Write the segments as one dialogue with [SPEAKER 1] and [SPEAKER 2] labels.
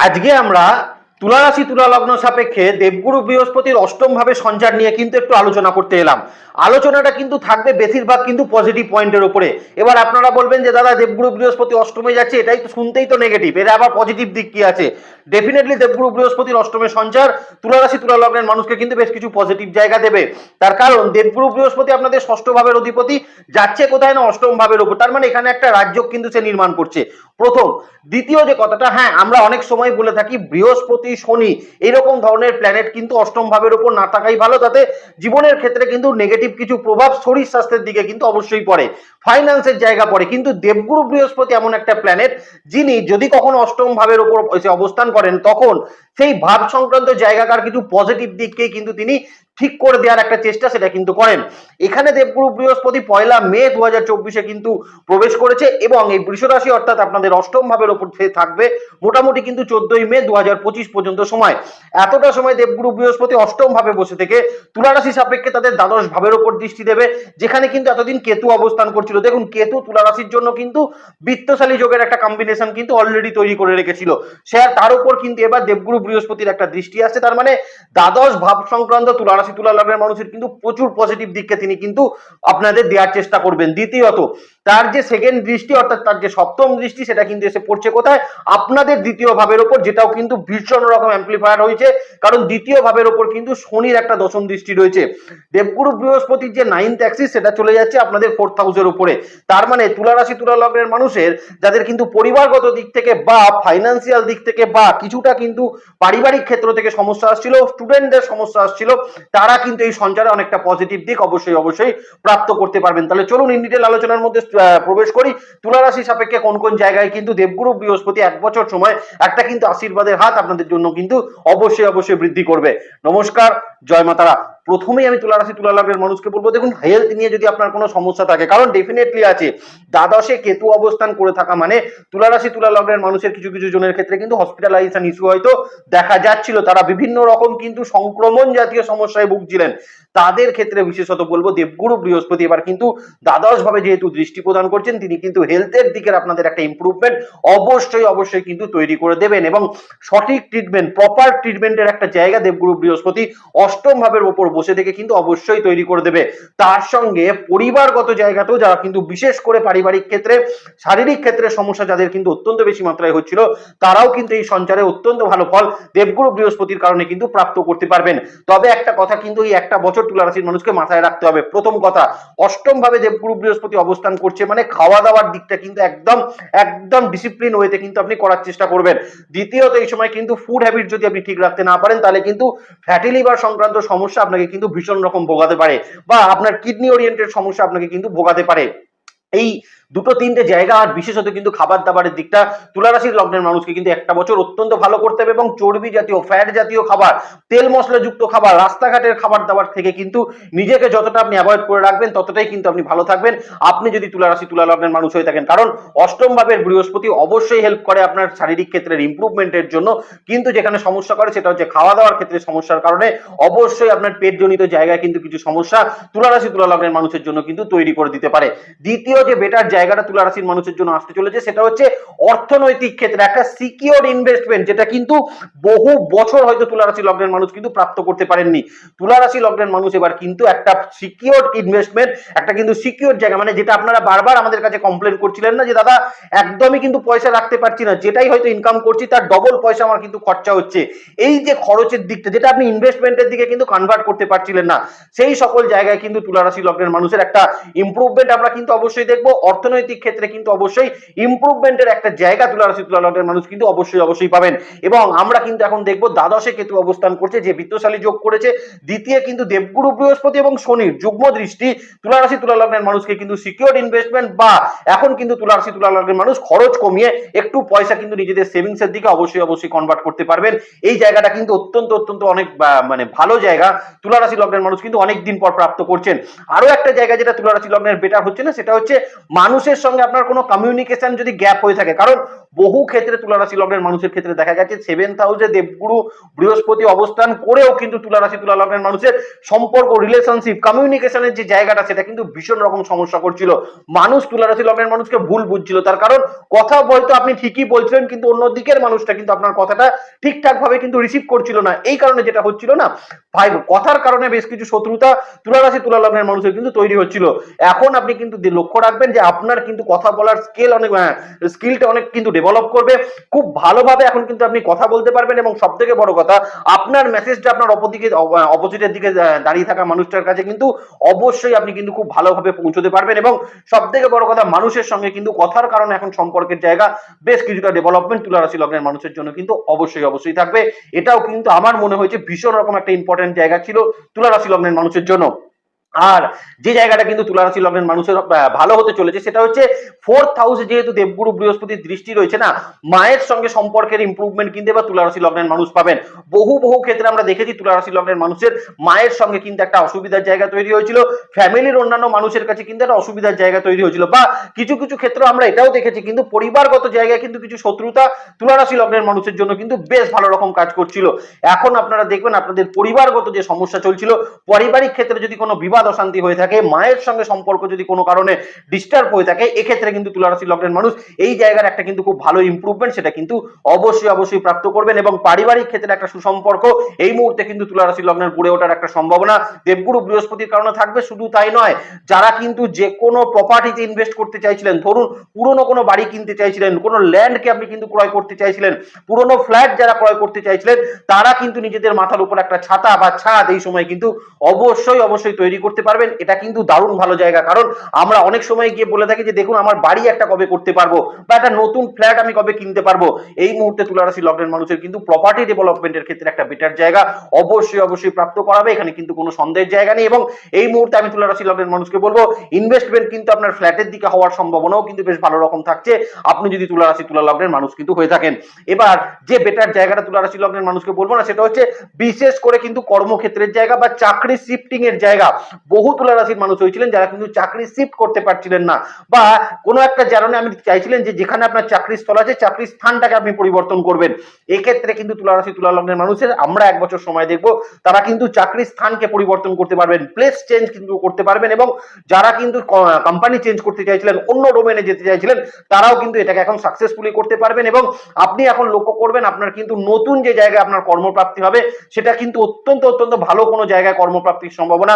[SPEAKER 1] আজকে আমরা তুলা রাশি তুলা লগ্ন সাপেক্ষে দেবগুরু বৃহস্পতির অষ্টম ভাবে সঞ্চার নিয়ে কিন্তু একটু আলোচনা করতে এলাম। আলোচনাটা কিন্তু থাকবে বেশিরভাগ কিন্তু পজিটিভ পয়েন্টের উপরে। এবার আপনারা বলবেন যে, দাদা, দেবগুরু বৃহস্পতি অষ্টমে যাচ্ছে, এটাই তো শুনতেই তো নেগেটিভ এর আবার পজিটিভ দিক কি আছে? ডেফিনেটলি দেবগুরু বৃহস্পতির অষ্টমে সঞ্চার, তুলারাশি তুলা লগ্নের মানুষকে কিন্তু বেশ কিছু পজিটিভ জায়গা দেবে। তার কারণ, দেবগুরু বৃহস্পতি আপনাদের ষষ্ঠ ভাবের অধিপতি, যাচ্ছে কোথায় না অষ্টম ভাবের উপর। তার মানে এখানে একটা রাজ্য কিন্তু সে নির্মাণ করছে। প্রথম, দ্বিতীয় যে কথাটা হ্যাঁ আমরা অনেক সময় বলে থাকি, বৃহস্পতি শনি এরকম ধরনের প্ল্যানেট কিন্তু অষ্টম ভাবের উপর না থাকাই ভালো। তাতে জীবনের ক্ষেত্রে কিন্তু নেগেটিভ কিছু প্রভাব শরীর স্বাস্থ্যের দিকে কিন্তু অবশ্যই পড়ে। ফাইন্যান্সের জায়গা পড়ে। কিন্তু দেবগুরু বৃহস্পতি এমন একটা প্ল্যানেট যিনি যদি কখনো অষ্টম ভাবের উপর অবস্থান করেন, তখন সেই ভাব সংক্রান্ত জায়গাকার কিছু পজিটিভ দিককেই কিন্তু তিনি ঠিক করে দেওয়ার একটা চেষ্টা সেটা কিন্তু করেন। এখানে দেবগুরু বৃহস্পতি পয়লা মে দু হাজার চব্বিশে কিন্তু প্রবেশ করেছে এবং এই বৃষ রাশি অর্থাৎ আপনাদের অষ্টম ভাবের ওপর থাকবে মোটামুটি কিন্তু চোদ্দই মে দু হাজার পঁচিশ পর্যন্ত সময়। এতটা সময় দেবগুরু বৃহস্পতি অষ্টম ভাবে বসে থেকে তুলা রাশি সাপেক্ষে তাদের দ্বাদশ ভাবের ওপর দৃষ্টি দেবে, যেখানে কিন্তু এতদিন কেতু অবস্থান করছিল। দেখুন, কেতু তুলা রাশির জন্য কিন্তু বৃত্তশালী যোগের একটা কম্বিনেশন কিন্তু অলরেডি তৈরি করে রেখেছিল। সে তার উপর কিন্তু এবার দেবগুরু বৃহস্পতির একটা দৃষ্টি আসছে। তার মানে দ্বাদশ ভাব সংক্রান্ত তুলা রাশি তুলা মানুষের কিন্তু প্রচুর পজিটিভ দিককে তিনি কিন্তু আপনাদের দেওয়ার চেষ্টা করবেন। দ্বিতীয়ত তার যে সেকেন্ড দৃষ্টি অর্থাৎ তার যে সপ্তম দৃষ্টি সেটা কিন্তু এসে পড়ছে কোথায়? আপনাদের দ্বিতীয় ভাবের ওপর, যেটাও কিন্তু ভীষণ রকম অ্যাম্পলিফায়ার হয়েছে কারণ দ্বিতীয় ভাবের ওপর কিন্তু শনির একটা দশম দৃষ্টি রয়েছে। দেবগুরু বৃহস্পতির যে নাইন্থ অ্যাক্সিস সেটা চলে যাচ্ছে আপনাদের ফোর্থ হাউসের উপরে। তার মানে তুলা রাশি তুলা লগ্নের মানুষের, যাদের কিন্তু পরিবারগত দিক থেকে বা ফাইন্যান্সিয়াল দিক থেকে বা কিছুটা কিন্তু পারিবারিক ক্ষেত্র থেকে সমস্যা আসছিল স্টুডেন্টদের সমস্যা আসছিল, তারা কিন্তু এই সঞ্চারে অনেকটা পজিটিভ দিক অবশ্যই অবশ্যই প্রাপ্ত করতে পারবেন। তাহলে চলুন ইন ডিটেল আলোচনার মধ্যে প্রবেশ করি। তুলা রাশি সাপেক্ষে কোন কোন জায়গায় কিন্তু দেবগুরু বৃহস্পতি এক বছর সময় একটা কিন্তু আশীর্বাদের হাত আপনাদের জন্য কিন্তু অবশ্যই অবশ্যই বৃদ্ধি করবে। নমস্কার জয় মাতারা। প্রথমেই আমি তুলা রাশি, তুলা লগ্নের মানুষকে বলব, দেখুন হেলথ নিয়ে যদি আপনার কোনো সমস্যা থাকে, কারণ ডেফিনেটলি আছে, দ্বাদশে কেতু অবস্থান করে থাকা মানে তুলা রাশি, তুলা লগ্নের মানুষের কিছু কিছু জনের ক্ষেত্রে কিন্তু হসপিটালাইজেশন ইস্যু হয়তো দেখা যাচ্ছিল। তারা বিভিন্ন রকম কিন্তু সংক্রমণ জাতীয় সমস্যায় ভুগছিলেন। তাদের ক্ষেত্রে বিশেষত বলব, দেবগুরু বৃহস্পতি এবার কিন্তু দ্বাদশ ভাবে যেহেতু দৃষ্টি প্রদান করছেন, তিনি কিন্তু হেলথের দিকের আপনাদের একটা ইম্প্রুভমেন্ট অবশ্যই অবশ্যই কিন্তু তৈরি করে দেবেন। এবং সঠিক ট্রিটমেন্ট প্রপার ট্রিটমেন্টের একটা জায়গা দেবগুরু বৃহস্পতি অষ্টম ভাবের উপর বসে থেকে কিন্তু অবশ্যই তৈরি করে দেবে। তার সঙ্গে পরিবারগত জায়গাতেও যারা কিন্তু বিশেষ করে পারিবারিক ক্ষেত্রে, শারীরিক ক্ষেত্রে সমস্যা যাদের কিন্তু অত্যন্ত বেশি মাত্রায় হচ্ছিল, তারাও কিন্তু এই সঞ্চারে অত্যন্ত ভালো ফল দেবগুরু বৃহস্পতির কারণে কিন্তু প্রাপ্ত করতে পারবেন। তবে একটা কথা কিন্তু এই একটা বছর তুলা রাশির মানুষকে মাথায় রাখতে হবে। প্রথম কথা, অষ্টম ভাবে দেবগুরু বৃহস্পতি অবস্থান করছে মানে খাওয়া দাওয়ার দিকটা কিন্তু একদম একদম ডিসিপ্লিন ওয়েতে কিন্তু আপনি করার চেষ্টা করবেন। দ্বিতীয়ত, এই সময় কিন্তু ফুড হ্যাবিট যদি আপনি ঠিক রাখতে না পারেন, তাহলে কিন্তু ফ্যাটি লিভার সংক্রান্ত সমস্যা আপনাকে কিন্তু ভীষণ রকম ভোগাতে পারে বা আপনার কিডনি ওরিয়েন্টেড সমস্যা আপনাকে কিন্তু ভোগাতে পারে। এই দুটো তিনটে জায়গা আর বিশেষত কিন্তু খাবার দাবারের দিকটা তুলারাশির লগ্নের মানুষকে কিন্তু একটা বছর অত্যন্ত ভালো করতে হবে এবং চর্বি জাতীয় ফ্যাট জাতীয় খাবার, তেল মশলা যুক্ত খাবার, রাস্তাঘাটের খাবার দাবার থেকে কিন্তু নিজেকে যতটা আপনি অ্যাভয়েড করে রাখবেন, ততটাই কিন্তু আপনি ভালো থাকবেন। আপনি যদি তুলারাশি, তুলা লগ্নের মানুষ হয়ে থাকেন, কারণ অষ্টম ভাবের বৃহস্পতি অবশ্যই হেল্প করে আপনার শারীরিক ক্ষেত্রের ইমপ্রুভমেন্টের জন্য। কিন্তু যেখানে সমস্যা করে সেটা হচ্ছে খাওয়া দাওয়ার ক্ষেত্রে সমস্যার কারণে অবশ্যই আপনার পেটজনিত জায়গায় কিন্তু কিছু সমস্যা তুলারাশি, তুলা লগ্নের মানুষের জন্য কিন্তু তৈরি করে দিতে পারে। দ্বিতীয় যে বেটার জায়গাটা তুলা রাশির মানুষের জন্য আসতে চলেছে, সেটা হচ্ছে অর্থনৈতিক ক্ষেত্রে একটা সিকিওর ইনভেস্টমেন্ট যেটা কিন্তু বহু বছর হয়তো তুলা রাশি লগ্নের মানুষ কিন্তু প্রাপ্ত করতে পারেননি। তুলা রাশি লগ্নের মানুষ এবার কিন্তু একটা সিকিওর ইনভেস্টমেন্ট একটা কিন্তু সিকিওর জায়গা মানে যেটা আপনারা বারবার আমাদের কাছে কমপ্লেন করছিলেন না যে, দাদা, একদমই কিন্তু পয়সা রাখতে পারছি না, যেটাই হয়তো ইনকাম করছি, তার ডবল পয়সা আমার কিন্তু খরচা হচ্ছে। এই যে খরচের দিকটা, যেটা আপনি ইনভেস্টমেন্টের দিকে কিন্তু কনভার্ট করতে পারছিলেন না, সেই সকল জায়গায় কিন্তু তুলা রাশি লগ্নের মানুষের একটা ইমপ্রুভমেন্ট আমরা কিন্তু অবশ্যই দেখব। অর্থনৈতিক ক্ষেত্রে কিন্তু অবশ্যই ইমপ্রুভমেন্টের একটা জায়গা তুলা রাশি তুলা লগ্নের মানুষ কিন্তু অবশ্যই অবশ্যই পাবেন। এবং আমরা কিন্তু এখন দেখব দ্বাদশে কেতু অবস্থান করছে, যে বিত্তশালী যোগ করেছে। দ্বিতীয় কিন্তু দেবগুরু বৃহস্পতি এবং শনির যুগ্ম দৃষ্টি। তুলা রাশি লগ্নের মানুষকে কিন্তু সিকিউর ইনভেস্টমেন্ট বা এখন কিন্তু তুলা রাশি লগ্নের মানুষ খরচ কমিয়ে একটু পয়সা কিন্তু নিজেদের সেভিংস এর দিকে অবশ্যই অবশ্যই কনভার্ট করতে পারবেন। এই জায়গাটা কিন্তু অত্যন্ত অত্যন্ত অনেক মানে ভালো জায়গা। তুলা রাশি লগ্নের মানুষ কিন্তু অনেক দিন পর প্রাপ্ত করছেন। আরও একটা জায়গা যেটা তুলা রাশি লগ্নের বেটার হচ্ছে না, সেটা হচ্ছে মানুষ মানুষের সঙ্গে আপনার কোনো কমিউনিকেশন যদি গ্যাপ হয়ে থাকে, কারণ বহু ক্ষেত্রে তুলারাশি লগ্নের মানুষের ক্ষেত্রে দেখা গেছে সেভেন্থ হাউসে দেবগুরু বৃহস্পতি অবস্থান করেও কিন্তু তুলারাশি, তুলা লগ্নের মানুষের সম্পর্ক রিলেশনশিপ কমিউনিকেশনের যে জায়গাটা, সেটা কিন্তু ভীষণ রকম সমস্যা করছিল। মানুষ তুলারাশি লগ্নের মানুষকে ভুল বুঝছিল। তার কারণ কথা বলতো আপনি ঠিকই বলছিলেন, কিন্তু অন্য দিকের মানুষটা কিন্তু আপনার কথাটা ঠিকঠাক ভাবে কিন্তু রিসিভ করছিল না। এই কারণে যেটা হচ্ছিল না, ভাই, কথার কারণে বেশ কিছু শত্রুতা তুলারাশি, তুলা লগ্নের মানুষের কিন্তু তৈরি হচ্ছিল। এখন আপনি কিন্তু লক্ষ্য রাখবেন যে আপনার কিন্তু কথা বলার স্কেল অনেক স্কিলটা অনেক কিন্তু ডেভেলপ করবে। খুব ভালোভাবে এখন কিন্তু আপনি কথা বলতে পারবেন এবং সব থেকে বড় কথা, আপনার মেসেজটা আপনার অপরদিকে অপোজিটের দিকে দাঁড়িয়ে থাকা মানুষটার কাছে কিন্তু অবশ্যই আপনি কিন্তু খুব ভালোভাবে পৌঁছতে পারবেন এবং সব থেকে বড় কথা, মানুষের সঙ্গে কিন্তু কথার কারণে এখন সম্পর্কের জায়গা বেশ কিছুটা ডেভেলপমেন্ট তুলারাশি লগ্নের মানুষের জন্য কিন্তু অবশ্যই অবশ্যই থাকবে। এটাও কিন্তু আমার মনে হয়েছে ভীষণ রকম একটা ইম্পর্টেন্ট জায়গা ছিল তুলারাশি লগ্নের মানুষের জন্য। আর যে জায়গাটা কিন্তু তুলারাশি লগ্নের মানুষের ভালো হতে চলেছে, সেটা হচ্ছে ফোর্থ হাউসে যেহেতু দেবগুরু বৃহস্পতির দৃষ্টি রয়েছে না, মায়ের সঙ্গে সম্পর্কের ইমপ্রুভমেন্ট কিন্তু এবার তুলারাশি লগ্নের মানুষ পাবেন। বহু বহু ক্ষেত্রে আমরা দেখেছি তুলারাশি লগ্নের মানুষের মায়ের সঙ্গে কিন্তু একটা অসুবিধার জায়গা তৈরি হয়েছিল, ফ্যামিলির অন্যান্য মানুষের কাছে কিন্তু একটা অসুবিধার জায়গা তৈরি হয়েছিল, বা কিছু কিছু ক্ষেত্রে আমরা এটাও দেখেছি কিন্তু পরিবারগত জায়গায় কিন্তু কিছু শত্রুতা তুলারাশি লগ্নের মানুষের জন্য কিন্তু বেশ ভালো রকম কাজ করছিল। এখন আপনারা দেখবেন আপনাদের পরিবারগত যে সমস্যা চলছিল, পারিবারিক ক্ষেত্রে যদি কোনো বিবাদ অশান্তি হয়ে থাকে, মায়ের সঙ্গে সম্পর্ক যদি কোনো কারণে ডিস্টার্ব হয়ে থাকে, এক্ষেত্রে কিন্তু তুলারাশি লগ্নের মানুষ এই জায়গার একটা কিন্তু খুব ভালো ইমপ্রুভমেন্ট সেটা কিন্তু অবশ্যই অবশ্যই প্রাপ্ত করবেন এবং পারিবারিক ক্ষেত্রে একটা সুসম্পর্ক, এই মুহূর্তে কিন্তু তুলারাশি লগ্নের গড়ে ওঠার একটা সম্ভাবনা দেবগুরু বৃহস্পতির কারণে থাকবে, শুধু তাই নয়, যারা কিন্তু যে কোনো প্রপার্টিতে ইনভেস্ট করতে চাইছিলেন, ধরুন পুরনো কোনো বাড়ি কিনতে চাইছিলেন, কোনো ল্যান্ডকে আপনি কিন্তু ক্রয় করতে চাইছিলেন, পুরনো ফ্ল্যাট যারা ক্রয় করতে চাইছিলেন, তারা কিন্তু নিজেদের মাথার উপর একটা ছাতা বা ছাদ এই সময় কিন্তু অবশ্যই অবশ্যই তৈরি করতে পারবেন, এটা কিন্তু দারুণ ভালো জায়গা। কারণ আমরা অনেক সময় গিয়ে বলে থাকি যে, দেখুন, আমার বাড়ি একটা কবে করতে পারব? বা একটা নতুন ফ্ল্যাট আমি কবে কিনতে পারব? এই মুহূর্তে তুলারাশি লগ্নের মানুষের কিন্তু প্রপার্টি ডেভেলপমেন্টের ক্ষেত্রে একটা বেটার জায়গা। অবশ্যই অবশ্যই প্রাপ্ত করাবে, এখানে কিন্তু কোনো সন্দেহের জায়গা নেই। এবং এই মুহূর্তে আমি তুলারাশি লগ্নের মানুষকে বলব ইনভেস্টমেন্ট কিন্তু আপনার ফ্ল্যাটের দিকে হওয়ার সম্ভাবনাও কিন্তু বেশ ভালো রকম থাকছে। আপনি যদি তুলারাশি তুলা লগ্নের মানুষ কিন্তু হয়ে থাকেন। এবার, যে বেটার জায়গাটা তুলারাশি লগ্নের মানুষকে বলব না, সেটা হচ্ছে বিশেষ করে কিন্তু কর্মক্ষেত্রের জায়গা বা চাকরি শিফটিং এর জায়গা। বহু তুলা রাশির মানুষ হয়েছিলেন যারা কিন্তু চাকরি শিফট করতে পারছিলেন না। বা কোনো একটা কারণে আমি চাইছিলেন যে যেখানে আপনার চাকরির স্থল আছে চাকরির স্থানটাকে আপনি পরিবর্তন করবেন। এক্ষেত্রে কিন্তু তুলা রাশি তুলা লগ্নের মানুষের আমরা এক বছর সময় দেখব, তারা কিন্তু চাকরির স্থানকে পরিবর্তন করতে পারবেন প্লেস চেঞ্জ কিন্তু করতে পারবেন এবং যারা কিন্তু কোম্পানি চেঞ্জ করতে চাইছিলেন, অন্য ডোমেনে যেতে চাইছিলেন, তারাও কিন্তু এটাকে এখন সাকসেসফুলি করতে পারবেন এবং আপনি এখন লক্ষ্য করবেন আপনার কিন্তু নতুন যে জায়গায় আপনার কর্মপ্রাপ্তি হবে, সেটা কিন্তু অত্যন্ত অত্যন্ত ভালো কোনো জায়গায় কর্মপ্রাপ্তির সম্ভাবনা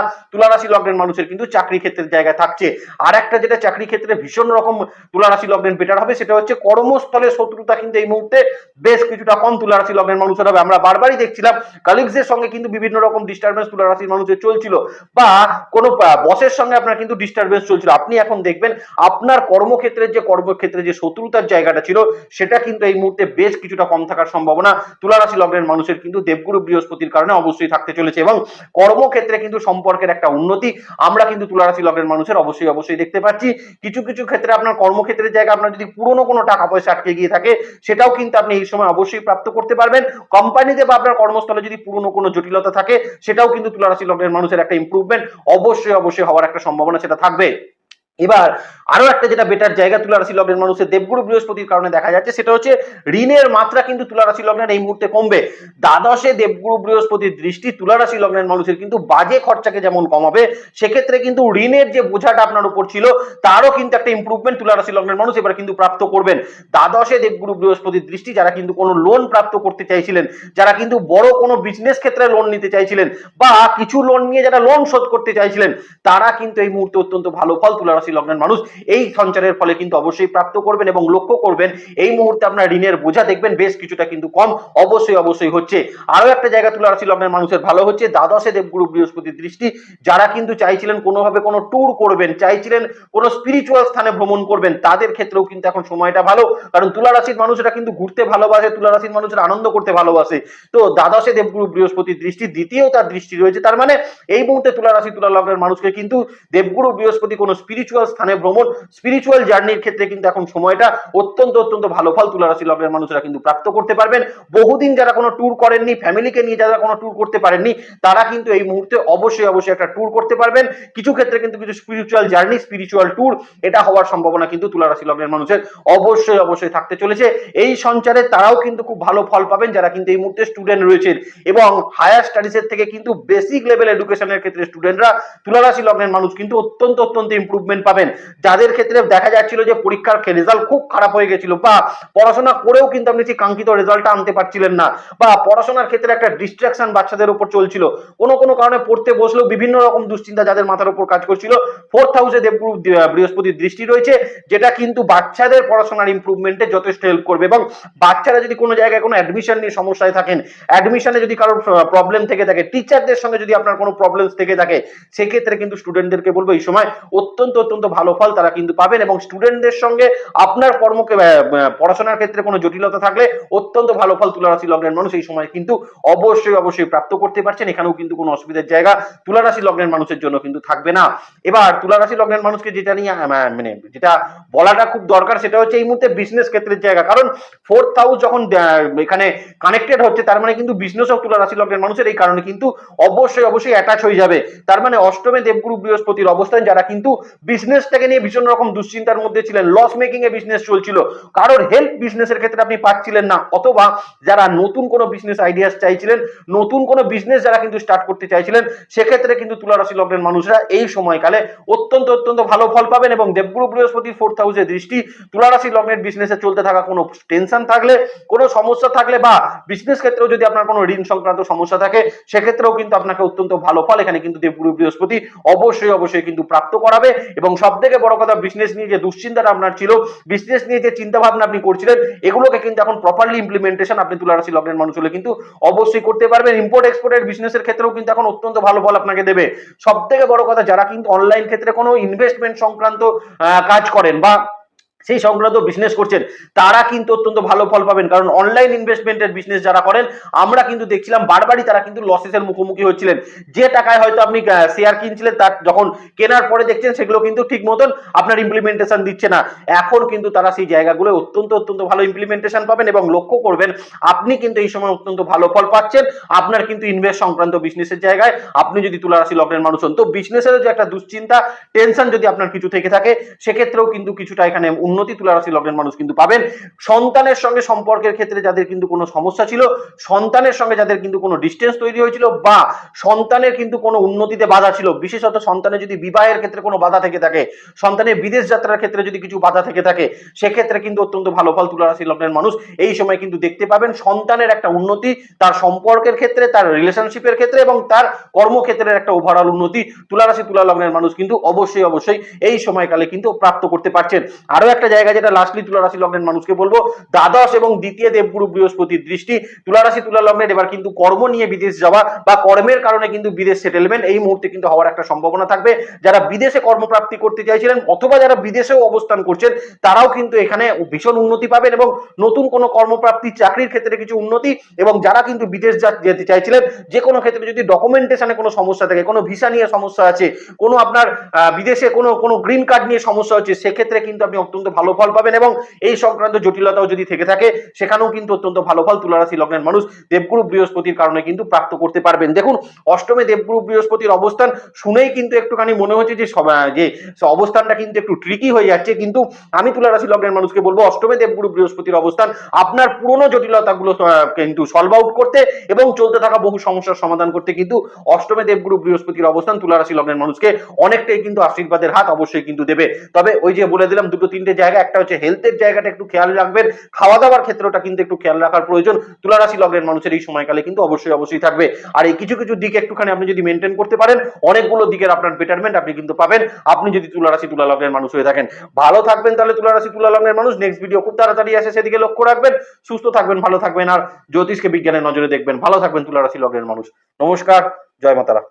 [SPEAKER 1] তুলারাশি লগ্নের মানুষের কিন্তু চাকরি ক্ষেত্রের জায়গায় থাকছে। আর একটা যেটা চাকরি ক্ষেত্রে ভীষণ রকম তুলারাশি লগ্নের বেটার হবে, সেটা হচ্ছে কর্মস্থলে শত্রুতা কিন্তু এই মুহূর্তে বেশ কিছুটা কম তুলারাশি লগ্নের মানুষের হবে। আমরা বারবারই দেখছিলাম কালিগসের সঙ্গে কিন্তু বিভিন্ন রকম ডিস্টারবেন্স তুলারাশির মানুষের চলছিল বা কোনো বসের সঙ্গে আপনার কিন্তু ডিস্টারবেন্স চলছিল। আপনি এখন দেখবেন আপনার কর্মক্ষেত্রের যে কর্মক্ষেত্রে যে শত্রুতার জায়গাটা ছিল, সেটা কিন্তু এই মুহূর্তে বেশ কিছুটা কম থাকার সম্ভাবনা তুলারাশি লগ্নের মানুষের কিন্তু দেবগুরু বৃহস্পতির কারণে অবশ্যই থাকতে চলেছে এবং কর্মক্ষেত্রে কিন্তু সম্পর্কের একটা উন্নতি আমরা কিন্তু তুলারাশি লগ্নের মানুষের অবশ্যই অবশ্যই দেখতে পাচ্ছি। কিছু কিছু ক্ষেত্রে আপনার কর্মক্ষেত্রের জায়গায় আপনার যদি পুরনো কোনো টাকা পয়সা আটকে গিয়ে থাকে, সেটাও কিন্তু আপনি এই সময় অবশ্যই প্রাপ্ত করতে পারবেন। কোম্পানিতে বা আপনার কর্মস্থলে যদি পুরনো কোনো জটিলতা থাকে, সেটাও কিন্তু তুলারাশি লগ্নের মানুষের একটা ইম্প্রুভমেন্ট অবশ্যই অবশ্যই হওয়ার একটা সম্ভাবনা সেটা থাকবে। এবার আরও একটা যেটা বেটার জায়গা তুলা রাশি লগ্নের মানুষের দেবগুরু বৃহস্পতির কারণে দেখা যাচ্ছে, সেটা হচ্ছে ঋণের মাত্রা কিন্তু তুলারাশি লগ্নের এই মুহূর্তে কমবে। দ্বাদশে দেবগুরু বৃহস্পতির দৃষ্টি তুলা রাশি লগ্নের মানুষের কিন্তু বাজে খরচাকে যেমন কমাবে, সেক্ষেত্রে কিন্তু ঋণের যে বোঝাটা আপনার উপর ছিল, তারও কিন্তু একটা ইম্প্রুভমেন্ট তুলা রাশি লগ্নের মানুষ এবার কিন্তু প্রাপ্ত করবেন। দ্বাদশে দেবগুরু বৃহস্পতির দৃষ্টি, যারা কিন্তু কোনো লোন প্রাপ্ত করতে চাইছিলেন, যারা কিন্তু বড় কোনো বিজনেস ক্ষেত্রে লোন নিতে চাইছিলেন, বা কিছু লোন নিয়ে যারা লোন শোধ করতে চাইছিলেন, তারা কিন্তু এই মুহূর্তে অত্যন্ত ভালো ফল তুলারাশি লগ্নের মানুষ এই সঞ্চারের ফলে কিন্তু অবশ্যই প্রাপ্ত করবেন এবং লক্ষ্য করবেন, এই মুহূর্তে আপনার ঋণের বোঝা দেখবেন, বেশ কিছুটা কিন্তু কম, অবশ্যই অবশ্যই হচ্ছে। আরও একটা জায়গা তুলা রাশি লগ্নের মানুষের ভালো হচ্ছে, দ্বাদশে দেবগুরু বৃহস্পতির দৃষ্টি। যারা কিন্তু চাইছিলেন কোনোভাবে কোনো ট্যুর করবেন, চাইছিলেন কোনো স্পিরিচুয়াল স্থানে ভ্রমণ করবেন, তাদের ক্ষেত্রেও কিন্তু এখন সময়টা ভালো। কারণ তুলা রাশির মানুষরা কিন্তু ঘুরতে ভালোবাসে তুলা রাশির মানুষেরা আনন্দ করতে ভালোবাসে। তো দ্বাদশে দেবগুরু বৃহস্পতির দৃষ্টি, দ্বিতীয় তার দৃষ্টি রয়েছে, তার মানে এই মুহূর্তে তুলা রাশি তুলা লগ্নের মানুষকে কিন্তু দেবগুরু বৃহস্পতি কোনো স্পিরিচুয়াল স্থানে ভ্রমণ জীবন স্পিরিচুয়াল জার্নির ক্ষেত্রে কিন্তু এখন সময়টা অত্যন্ত অত্যন্ত ভালো। ফল তুলা রাশি লগ্নের মানুষরা কিন্তু প্রাপ্ত করতে পারবেন। বহুদিন যারা কোনো ট্যুর করেননি ফ্যামিলিকে নিয়ে যারা কোনো ট্যুর করতে পারেননি, তারা কিন্তু এই মুহূর্তে অবশ্যই অবশ্যই একটা ট্যুর করতে পারবেন। কিছু ক্ষেত্রে কিন্তু কিছু স্পিরিচুয়াল জার্নি স্পিরিচুয়াল ট্যুর এটা হওয়ার সম্ভাবনা কিন্তু তুলা রাশি লগ্নের মানুষের অবশ্যই অবশ্যই থাকতে চলেছে। এই সঞ্চারে তারাও কিন্তু খুব ভালো ফল পাবেন যারা কিন্তু এই মুহূর্তে স্টুডেন্ট রয়েছেন এবং হায়ার স্টাডিজের থেকে কিন্তু বেসিক লেভেল এডুকেশনের ক্ষেত্রে স্টুডেন্টরা তুলা রাশি লগ্নের মানুষ কিন্তু অত্যন্ত অত্যন্ত ইমপ্রুভমেন্ট পাবেন। যাদের ক্ষেত্রে দেখা যাচ্ছিল যে পরীক্ষার রেজাল্ট খুব খারাপ হয়ে গেছিল। বা পড়াশোনা করেও কিন্তু আপনি সেই কাঙ্ক্ষিত রেজাল্টটা আনতে পারছিলেন না। বা পড়াশোনার ক্ষেত্রে একটা ডিস্ট্রাকশন বাচ্চাদের উপর চলছিল। কোনো কোনো কারণে পড়তে বসলেও বিভিন্ন রকম দুশ্চিন্তা যাদের মাথার উপর কাজ করছিল। ফোর্থ হাউসে দেবগুরু বৃহস্পতির দৃষ্টি রয়েছে, যেটা কিন্তু বাচ্চাদের পড়াশোনার ইমপ্রুভমেন্টে যথেষ্ট হেল্প করবে। এবং বাচ্চারা যদি কোনো জায়গায় কোনো অ্যাডমিশন নিয়ে সমস্যায় থাকেন অ্যাডমিশনে যদি কারোর প্রবলেম থেকে থাকে টিচারদের সঙ্গে যদি আপনার কোনো প্রবলেমস থেকে থাকে, সেক্ষেত্রে কিন্তু স্টুডেন্টদেরকে বলব, এই সময় অত্যন্ত অত্যন্ত ভালো ফল তারা কিন্তু পাবেন এবং স্টুডেন্টদের সঙ্গে আপনার কর্মকে পড়াশোনার ক্ষেত্রে কোনো জটিলতা থাকলে অত্যন্ত ভালো ফল তুলা রাশি লগ্নের মানুষ এই সময় কিন্তু অবশ্যই অবশ্যই প্রাপ্ত করতে পারছেন। এখানেও কিন্তু কোনো অসুবিধার জায়গা তুলা রাশি লগ্নের মানুষের জন্য কিন্তু থাকবে না। এবার তুলা রাশি লগ্নের মানুষকে যেটা নিয়ে মানে যেটা বলাটা খুব দরকার সেটা হচ্ছে এই মুহূর্তে বিজনেস ক্ষেত্রের জায়গা। কারণ ফোর্থ হাউস যখন এখানে কানেক্টেড হচ্ছে, তার মানে কিন্তু বিজনেস অফ তুলা রাশি লগ্নের মানুষের এই কারণে কিন্তু অবশ্যই অবশ্যই অ্যাটাচ হয়ে যাবে। তার মানে অষ্টমে দেবগুরু বৃহস্পতির অবস্থান, যারা কিন্তু বিজনেসটাকে নিয়ে ভীষণ রকম দুশ্চিন্তার মধ্যে ছিলেন। লস মেকিং এ বিজনেস চলছিল। কারোর হেল্প বিজনেসের ক্ষেত্রে আপনি পাচ্ছিলেন না। অথবা যারা নতুন কোনো বিজনেস আইডিয়াস চাইছিলেন, নতুন কোনো বিজনেস যারা কিন্তু স্টার্ট করতে চাইছিলেন, সেক্ষেত্রে কিন্তু তুলা রাশি লগ্নের মানুষরা এই সময়কালে অত্যন্ত অত্যন্ত ভালো ফল পাবেন এবং দেবগুরু বৃহস্পতির ফোর্থ হাউসের দৃষ্টি তুলা রাশি লগ্নের বিজনেসে চলতে থাকা কোনো টেনশন থাকলে, কোনো সমস্যা থাকলে বা বিজনেস ক্ষেত্রেও যদি আপনার কোনো ঋণ সংক্রান্ত সমস্যা থাকে, সেক্ষেত্রেও কিন্তু আপনাকে অত্যন্ত ভালো ফল এখানে কিন্তু দেবগুরু বৃহস্পতি অবশ্যই অবশ্যই কিন্তু প্রাপ্ত করাবে এবং সব থেকে বড় কথা বিজনেস নিয়ে যে দুশ্চিন্তাটা আপনার ছিল বিজনেস নিয়ে যে চিন্তা ভাবনা আপনি করছিলেন, এগুলোকে কিন্তু এখন প্রপারলি ইমপ্লিমেন্টেশন আপনি তুলে রাশি লগ্নের মানুষ হলে। কিন্তু অবশ্যই করতে পারবেন ইম্পোর্ট এক্সপোর্টের বিজনেসের ক্ষেত্রেও কিন্তু এখন অত্যন্ত ভালো ফল আপনাকে দেবে। সব থেকে বড় কথা, যারা কিন্তু অনলাইন ক্ষেত্রে কোনো ইনভেস্টমেন্ট সংক্রান্ত কাজ করেন বা সেই সংক্রান্ত বিজনেস করছেন, তারা কিন্তু অত্যন্ত ভালো ফল পাবেন। কারণ অনলাইন ইনভেস্টমেন্টের বিজনেস যারা করেন, আমরা কিন্তু দেখছিলাম বারবারই তারা কিন্তু লসেসের মুখোমুখি হচ্ছিলেন। যে টাকায় হয়তো আপনি শেয়ার কিনছিলেন, তার যখন কেনার পরে দেখছেন, সেগুলো কিন্তু ঠিক মতন আপনার ইমপ্লিমেন্টেশন দিচ্ছে না। এখন কিন্তু তারা সেই জায়গাগুলো অত্যন্ত অত্যন্ত ভালো ইমপ্লিমেন্টেশন পাবেন এবং লক্ষ্য করবেন, আপনি কিন্তু এই সময় অত্যন্ত ভালো ফল পাচ্ছেন। আপনার কিন্তু ইনভেস্ট সংক্রান্ত বিজনেসের জায়গায় আপনি যদি তুলা রাশি লগ্নের মানুষ হন। তো বিজনেসের যে একটা দুশ্চিন্তা টেনশন যদি আপনার কিছু থেকে থাকে, সেক্ষেত্রেও কিন্তু কিছুটা এখানে উন্নতি তুলা রাশি লগ্নের মানুষ কিন্তু পাবেন। সন্তানের সঙ্গে সম্পর্কের ক্ষেত্রে যাদের কিন্তু কোনো সমস্যা ছিল, সন্তানের সঙ্গে যাদের কিন্তু কোনো ডিস্টেন্স তৈরি হয়েছিল বা সন্তানের কিন্তু কোনো উন্নতিতে বাধা ছিল, বিশেষত সন্তানের যদি বিবাহের ক্ষেত্রে কোনো বাধা থেকে থাকে, সন্তানের বিদেশ যাত্রার ক্ষেত্রে যদি কিছু বাধা থেকে থাকে, সেক্ষেত্রে কিন্তু অত্যন্ত ভালো ফল তুলা রাশি লগ্নের মানুষ এই সময় কিন্তু দেখতে পাবেন সন্তানের একটা উন্নতি, তার সম্পর্কের ক্ষেত্রে, তার রিলেশনশিপের ক্ষেত্রে এবং তার কর্মক্ষেত্রের একটা ওভারঅল উন্নতি তুলা রাশি তুলা লগ্নের মানুষ কিন্তু অবশ্যই অবশ্যই এই সময়কালে কিন্তু প্রাপ্ত করতে পারছেন। আরও একটা জায়গা যেটা লাস্টলি তুলা রাশি লগ্নের মানুষকে বলব। দ্বাদশ এবং দ্বিতীয় দেবগুরু বৃহস্পতির দৃষ্টি। তুলা রাশি তুলা লগ্নের এবার কিন্তু কর্ম নিয়ে বিদেশ যাওয়া বা কর্মের কারণে কিন্তু বিদেশ সেটেলমেন্ট এই মুহূর্তে কিন্তু হওয়ার একটা সম্ভাবনা থাকবে। যারা বিদেশে কর্মপ্রাপ্তি করতে চাইছিলেন অথবা যারা বিদেশেও অবস্থান করছেন, তারাও কিন্তু এখানে ভীষণ উন্নতি পাবেন এবং নতুন কোনো কর্মপ্রাপ্তি, চাকরির ক্ষেত্রে কিছু উন্নতি এবং যারা কিন্তু বিদেশ যেতে চাইছিলেন, যে কোনো ক্ষেত্রে যদি ডকুমেন্টেশনে কোনো সমস্যা থাকে, কোনো ভিসা নিয়ে সমস্যা আছে, কোনো আপনার বিদেশে কোনো কোনো গ্রিন কার্ড নিয়ে সমস্যা হচ্ছে, সেক্ষেত্রে কিন্তু আপনি অত্যন্ত ভালো ফল পাবেন এবং এই সংক্রান্ত জটিলতাও যদি থেকে থাকে, সেখানেও কিন্তু অত্যন্ত ভালো ফল তুলারাশি লগ্নের মানুষ দেবগুরু বৃহস্পতির কারণে কিন্তু প্রাপ্ত করতে পারবেন। দেখুন, অষ্টমে দেবগুরু বৃহস্পতির অবস্থান শুনেই কিন্তু একটুখানি মনে হচ্ছে যে যে অবস্থানটা কিন্তু একটু ট্রিকি হয়ে যাচ্ছে, কিন্তু আমি তুলারাশি লগ্নের মানুষকে বলব, অষ্টমে দেবগুরু বৃহস্পতির অবস্থান আপনার পুরনো জটিলতাগুলো কিন্তু সলভ আউট করতে এবং চলতে থাকা বহু সমস্যার সমাধান করতে কিন্তু অষ্টমে দেবগুরু বৃহস্পতির অবস্থান তুলারাশি লগ্নের মানুষকে অনেকটাই কিন্তু আশীর্বাদের হাত অবশ্যই কিন্তু দেবে। তবে ওই যে বলে দিলাম, দুটো তিনটে জায়গা, একটা হচ্ছে হেলথের জায়গাটা একটু খেয়াল রাখবেন। খাওয়া দাওয়ার ক্ষেত্রটা কিন্তু একটু খেয়াল রাখার প্রয়োজন। তুলারাশি লগ্নের মানুষের এই সময়কালে কিন্তু অবশ্যই অবশ্যই থাকবে। আর এই কিছু কিছু দিক একটুখানি আপনি যদি মেনটেন করতে পারেন, অনেকগুলো দিকের আপনার বেটারমেন্ট আপনি কিন্তু পাবেন। আপনি যদি তুলারাশি, তুলা লগ্নের মানুষ হয়ে থাকেন। ভালো থাকবেন তাহলে তুলারাশি, তুলা লগ্নের মানুষ। নেক্সট ভিডিও খুব তাড়াতাড়ি আসে, সেদিকে লক্ষ্য রাখবেন। সুস্থ থাকবেন, ভালো থাকবেন। আর জ্যোতিষকে বিজ্ঞানের নজরে দেখবেন। ভালো থাকবেন তুলারাশি লগ্নের মানুষ। নমস্কার, জয় মাতারা।